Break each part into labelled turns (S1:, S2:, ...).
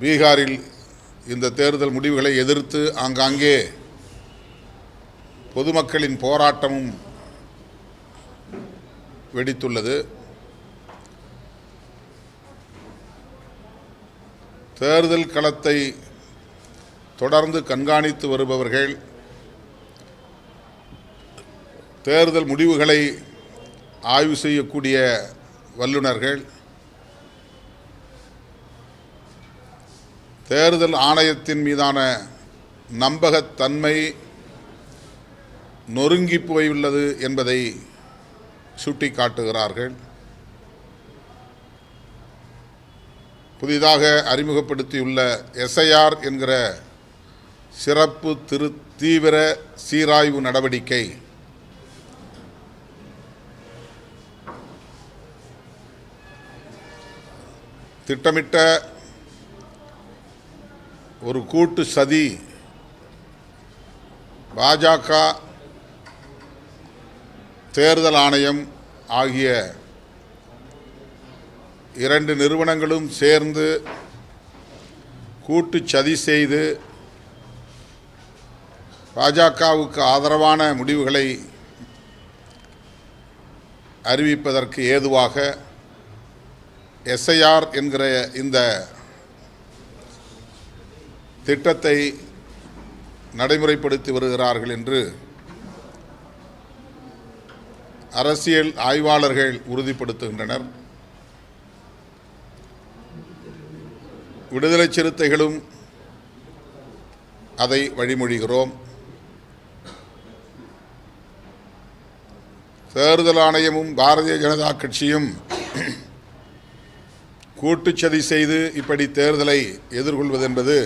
S1: பீகாரில் இந்த தேர்தல் முடிவுகளை எதிர்த்து ஆங்காங்கே பொதுமக்களின் போராட்டமும் வெடித்துள்ளது. தேர்தல் களத்தை தொடர்ந்து கண்காணித்து வருபவர்கள் தேர்தல் முடிவுகளை ஆய்வு செய்யக்கூடிய வல்லுநர்கள் தேர்தல் ஆணையத்தின் மீதான நம்பகத்தன்மை நொறுங்கி போயுள்ளது என்பதை சுட்டிக்காட்டுகிறார்கள். புதிதாக அறிமுகப்படுத்தியுள்ள எஸ்ஐஆர் என்கிற சிறப்பு திரு தீவிர சீராய்வு நடவடிக்கை. திட்டமிட்ட ஒரு கூட்டு சதி. பாஜக தேர்தல் ஆணையம் ஆகிய இரண்டு நிறுவனங்களும் சேர்ந்து கூட்டு சதி செய்து பாஜகவுக்கு ஆதரவான முடிவுகளை அறிவிப்பதற்கு ஏதுவாக எஸ்ஐஆர் என்கிற இந்த திட்டத்தை நடைமுறைப்படுத்தி வருகிறார்கள் என்று அரசியல் ஆய்வாளர்கள் உறுதிப்படுத்துகின்றனர். விடுதலை சிறுத்தைகளும் அதை வழிமொழிகிறோம். தேர்தல் ஆணையமும் பாரதிய ஜனதா கட்சியும் கூட்டுச்சதி செய்து இப்படி தேர்தலை எதிர்கொள்வதென்பது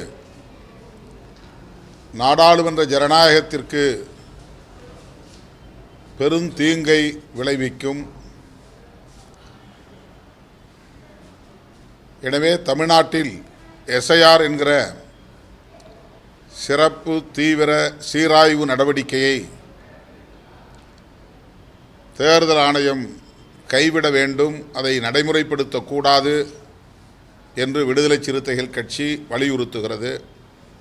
S1: நாடாளுமன்ற ஜனநாயகத்திற்கு பெருந்தீங்கை விளைவிக்கும். எனவே தமிழ்நாட்டில் எஸ்ஐஆர் என்கிற சிறப்பு தீவிர சீராய்வு நடவடிக்கையை தேர்தல் ஆணையம் கைவிட வேண்டும் அதை நடைமுறைப்படுத்தக்கூடாது என்று விடுதலை சிறுத்தைகள் கட்சி வலியுறுத்துகிறது.